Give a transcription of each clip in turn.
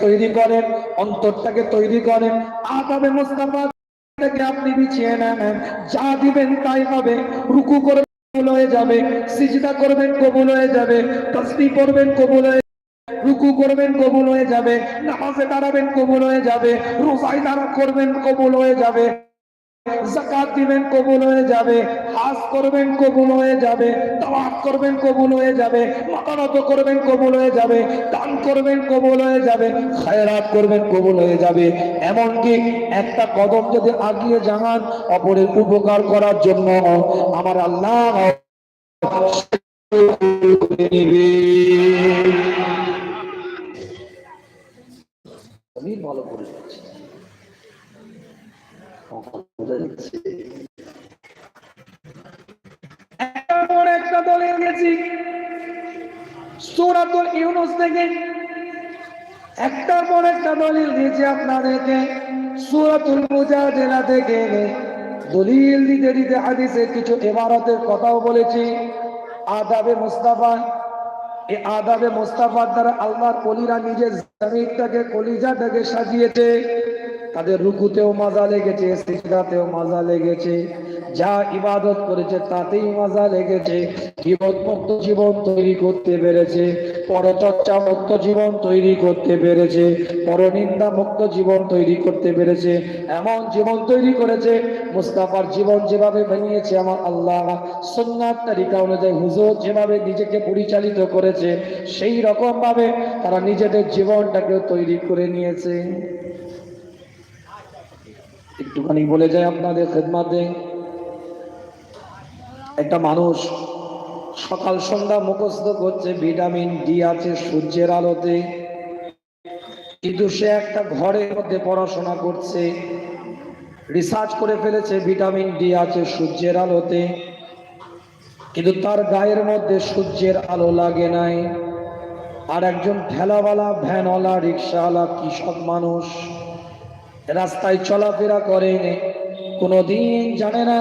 তৈরি করেন, অন্তরটাকে তৈরি করেন। আদাবে মোস্তাফা থেকে আপনি বিছিয়ে নেন। যা দিবেন তাই হবে। রুকু করবেন, কবুল হয়ে যাবে। সিজদা করবেন, কবুল হয়ে যাবে। তসবি করবেন কবুল হয়ে রুকু করবেন, কবুল হয়ে যাবে। নামাজে দাঁড়াবেন, কবুল হয়ে যাবে। রোজায় দাঁড়া করবেন, কবুল হয়ে যাবে। জাকাত দিবেন কবুল হয়ে যাবে। হাজ করবেন কবুল হয়ে যাবে। তাওয়াফ করবেন কবুল হয়ে যাবে। মাতানত করবেন কবুল হয়ে যাবে। দান করবেন কবুল হয়ে যাবে। খায়রাত করবেন কবুল হয়ে যাবে। এমনকি একটা কদম যদি আগিয়ে জানান অপরের উপকার করার জন্য আমার আল্লাহ ভালো করে একটা ইউনুস থেকে একটার পর একটা দলিল আপনাদেরকে সূরাতুল থেকে দলিল দিতে দিতে কিছু ইবারতের কথাও বলেছি আদাবে মুস্তাফা এই আদাবে মুস্তাফার দ্বারা আল্লাহর কলিরা নিজের জমিটাকে কলিজাটাকে সাজিয়েছে তাদের রুকুতেও মজা লেগেছে, সিজদাতেও মজা লেগেছে। যা ইবাদত করেছে, তাতেই মজা লেগেছে। জীবন মুক্ত জীবন তৈরি করতে পেরেছে, পরচর্চা মুক্ত জীবন তৈরি করতে পেরেছে পরনিন্দা মুক্ত জীবন তৈরি করতে পেরেছে। এমন জীবন তৈরি করেছে, মুস্তাফার জীবন যেভাবে বানিয়েছে আমার আল্লাহ সন্ন্যার তালিকা অনুযায়ী হুজুর যেভাবে নিজেকে পরিচালিত করেছে, সেই রকম ভাবে তারা নিজেদের জীবনটাকে তৈরি করে নিয়েছে। একটুখানি বলে যায় আপনাদের খেদমাতে। একটা মানুষ সকাল সন্ধ্যা মুখস্থ করছে, ভিটামিন ডি আছে সূর্যের আলোতে। কিন্তু সে একটা ঘরের মধ্যে পড়াশোনা করছে রিসার্চ করে ফেলেছে ভিটামিন ডি আছে সূর্যের আলোতে। কিন্তু তার গায়ের মধ্যে সূর্যের আলো লাগে নাই। আর একজন ঠেলাওয়ালা, ভ্যানওয়ালা, রিক্সাওয়ালা, কৃষক মানুষ। রাস্তায় চলাফেরা করে কোনোদিন জানে না,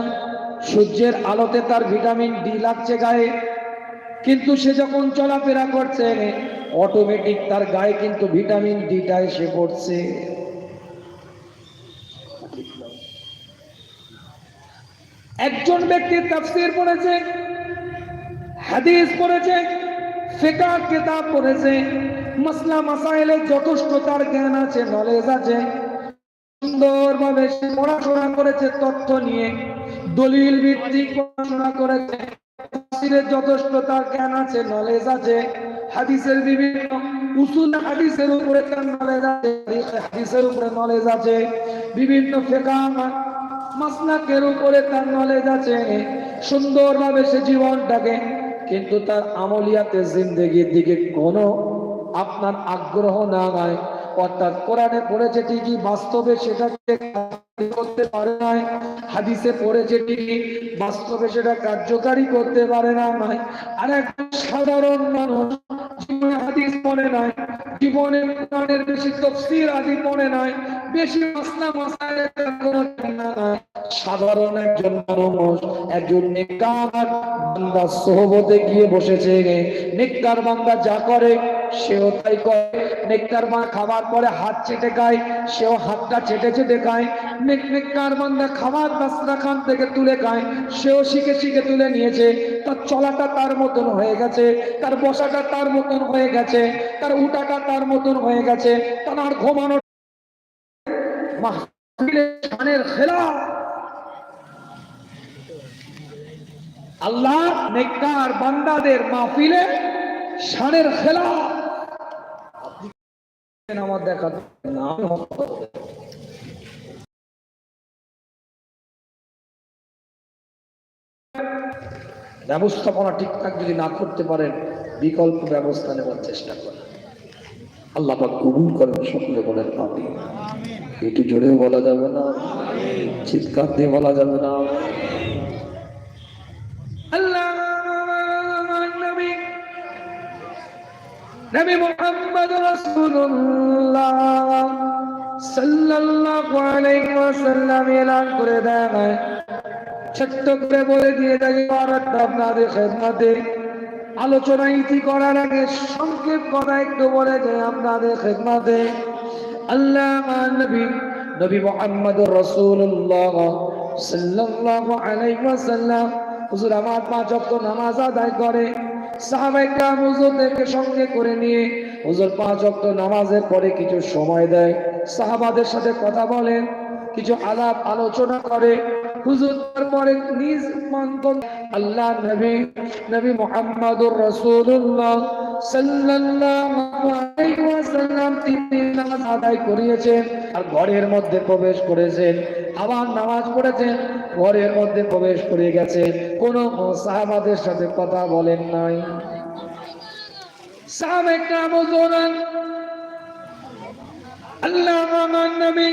সূর্যের আলোতে তার ভিটামিন ডি লাগছে গায়ে। কিন্তু সে যখন চলাফেরা করছে অটোমেটিক তার গায়ে কিন্তু ভিটামিন ডিটা এসে পড়ছে। একজন ব্যক্তি তাফসীর পড়েছে, হাদিস পড়েছে, ফিকাহ কিতাব পড়েছে, মাসলা মাসাইলের যথেষ্ট তার জ্ঞান আছে নলেজ আছে। সুন্দরভাবে সে পড়াশোনা করেছে, তথ্য নিয়ে। দলিল ভিত্তিক পড়াশোনা করেছে। তাফসীরের যথেষ্ট তার জ্ঞান আছে নলেজ আছে। হাদিসের বিভিন্ন উসুল হাদিসের উপরে তার নলেজ আছে হাদিসের উপরে নলেজ আছে। বিভিন্ন ফেকা মাসলাকের উপরে তার নলেজ আছে। সুন্দরভাবে সে জীবনটাকে, কিন্তু তার আমলিয়াতে জিন্দেগির দিকে কোনো আপনার আগ্রহ না হয়। অর্থাৎ কোরআনে পড়েছে ঠিকই, বাস্তবে সেটাকে করতে পারে না হাদিসে পড়েছে ঠিকই, বাস্তবে সেটা কার্যকারী করতে পারে না নাই। আর একটা সাধারণ মানুষ জীবনে হাদিস পড়ে নাই, জীবনে কোরআনের বেশি তফসির আদি পড়ে নাই, বেশি মাসলা মাসায় কোনো নাই। সাধারণ একজন মানুষ, একজন নেককার বান্দা সোহবতে গিয়ে বসেছে নেককার বান্দা যা করে, সেও তাই করে। নেককার মা খাবার পরে হাত চেটে খায়, সেও হাতটা চেটে চেটে খায়। নেক নেককার বান্দা খাবার বাসনা খান থেকে তুলে খায়, সেও শিখে শিখে তুলে নিয়েছে। তার চলাটা তার মতন হয়ে গেছে, তার বসাটা তার মতন হয়ে গেছে, তার উঠাটা তার মতন হয়ে গেছে, তার আর ঘুমানো মাহফিলের শানের খেলা আল্লাহ নেককার বান্দাদের মাহফিলে শানের খেলা। আমার দেখা না ব্যবস্থাপনা ঠিকঠাক যদি না করতে পারেন, বিকল্প ব্যবস্থা নেওয়ার চেষ্টা করেন। আল্লাহ কবুল করেন, সকলে বলেন আমি একটু জোরে বলা যাবে না, চিৎকার দিয়ে বলা যাবে না আল্লাহ নবী নবী মুহাম্মদ রাসূলুল্লাহ সাল্লাল্লাহু আলাইহি ওয়াসাল্লাম এলান করে দেয় ছোট্ট করে বলে দিয়ে থাকি আপনাদের খেদমতে আলোচনা ইতি করার আগে সংক্ষেপ কথা একটু বলে যে আপনাদের খেদমাতে। আল্লাহ নবী নবী মোহাম্মদ রসুল্লাহ সাল্লাল্লাহু আলাইহি ওয়াসাল্লাম, হুজুর আমার পাঁচ ওয়াক্ত নামাজ আদায় করে সঙ্গে করে নিয়ে পাঁচ নামাজের পরে কিছু সময় দেয়। সাহাবাদের সাথে কথা বলেন কিছু আলাপ আলোচনা করে। আর ঘরের মধ্যে প্রবেশ করেছেন, আবার নামাজ পড়েছেন। ঘরের মধ্যে প্রবেশ করে গেছে। কোন সাহাবাদের সাথে কথা বলেন নাই। সাহাব একটা আল্লাহ নবী